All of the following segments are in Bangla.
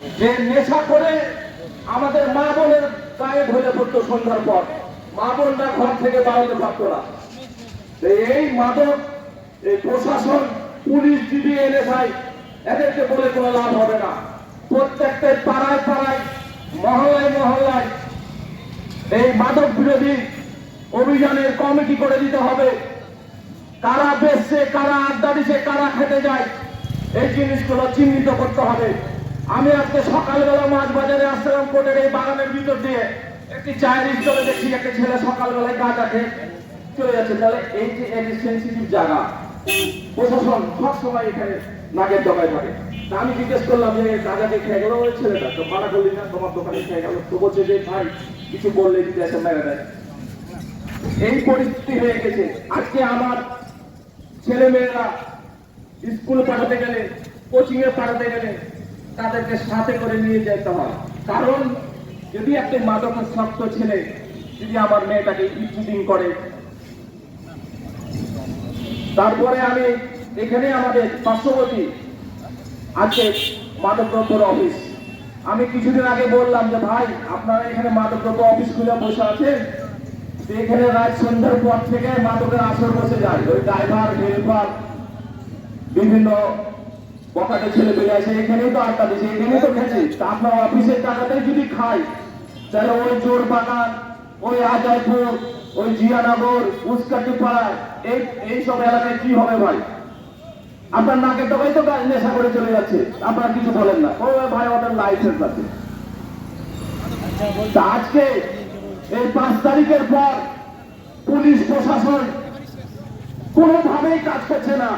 যে নেশা করে আমাদের মা বোনের গায়ে ঢলে পড়তো সন্ধ্যার পর, মা বোনরা ঘর থেকে বাড়াতে পারতো না। এই মাদক, এই প্রশাসন, পুলিশ জিবি এনএসআই এদেরকে বলে কোনো লাভ হবে না। প্রত্যেকটা পাড়ায় পাড়ায়, মহল্লায় মহল্লায় এই মাদক বিরোধী অভিযানের কমিটি করে দিতে হবে। কারা বেচছে, কারা আড্ডা দিছে কারা খেতে যায়, এই জিনিসগুলো চিহ্নিত করতে হবে। আমি আজকে সকালবেলা মাছ বাজারে আসছিলাম কোটের এই বাগানের ভিতর দিয়ে। একটি চায়ের স্টলে দেখছি একটা ছেলে সকালবেলায় গাঁজা খেয়ে চলে যাচ্ছে। তাহলে এই যে একটি সেন্সিটিভ জায়গা, প্রশাসন সবসময় এখানে নাগের জমায় থাকে। তা আমি জিজ্ঞেস করলাম যে গাঁজাকে খেয়ে গেল ওই ছেলেটা? তো মানা করলি না, তোমার দোকানে খেয়ে গেল। তো বলছে যে, ভাই, কিছু বললে দিতে এসে মেরে দেয়। এই পরিস্থিতি হয়ে গেছে। আজকে আমার ছেলে মেয়েরা স্কুল পাঠাতে গেলে কোচিং এ পাঠাতে গেলে তাদেরকে সাথে করে নিয়ে যেতে হয়। কারণ, যদি একটা মাদকাসক্ত ছেলে যদি আমার মেয়েটাকে ইফুডিং করে, তারপরে আমি এখানে আমাদের পার্শ্ববর্তী আছে মাদকদ্রব্যের অফিস। আমি কিছুদিন আগে বললাম যে, ভাই, আপনারা এখানে মাদকদ্রব্য অফিস খুলে বসে আছেন? তো এখানে রাত সন্ধ্যার পর থেকে মাদকের আসর বসে যায়। ওই ড্রাইভার, হেল্পার, বিভিন্ন বকাটে ছেলে পেলে আসে এখানেই তো আড্ডা দিচ্ছে এখানেই তো তা আপনার অফিসের টাকাতেই যদি খাই তাহলে ওই জোর বাগান ওই আজাইপুর ওই জিয়ানগর উস্কাটি পাড়ায় এই এইসব এলাকায় কি হবে ভাই? আপনার নাকের টাকাই তো গাছ নেশা করে চলে যাচ্ছে। আপনারা কিছু বলেন না। ও ভাই, ওদের লাইসেন্স আছে। আজকে এই পাঁচ তারিখের পর পুলিশ প্রশাসন কোনোভাবেই কাজ করছে না।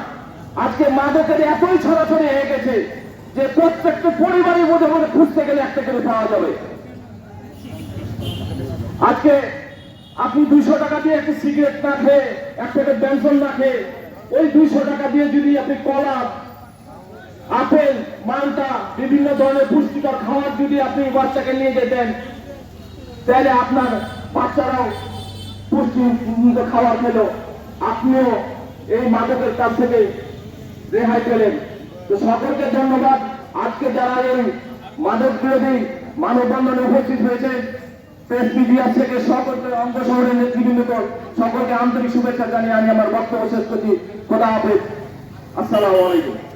আজকে মাদকের এতই ছড়াছড়ি হয়ে গেছে যে প্রত্যেকটা পরিবারের মধ্যে মধ্যে খুঁজতে গেলে একটা করে পাওয়া যাবে। আজকে আপনি দুইশো টাকা দিয়ে একটা সিগারেট না খেয়ে, এক প্যাকেট ব্যঞ্জন না খেয়ে, ওই দুইশো টাকা দিয়ে যদি আপনি কলা, আপেল, মালটা, বিভিন্ন ধরনের পুষ্টিকর খাবার যদি আপনি বাচ্চাকে নিয়ে যেতেন, তাহলে আপনার বাচ্চারাও পুষ্টি খাবার খেলো। আপনিও এই মাদকের কাছ থেকে রেহাই পেলেন। তো সকলকে ধন্যবাদ। আজকে যারা এই মাদক বিরোধী মানববন্ধনে উপস্থিত হয়েছে থেকে সকলকে অঙ্গ শহরের নেতৃবৃন্দকে সকলকে আন্তরিক শুভেচ্ছা জানিয়ে আমি আমার বক্তব্য শেষ করছি। খোদা হাফেজ। আসসালামু আলাইকুম।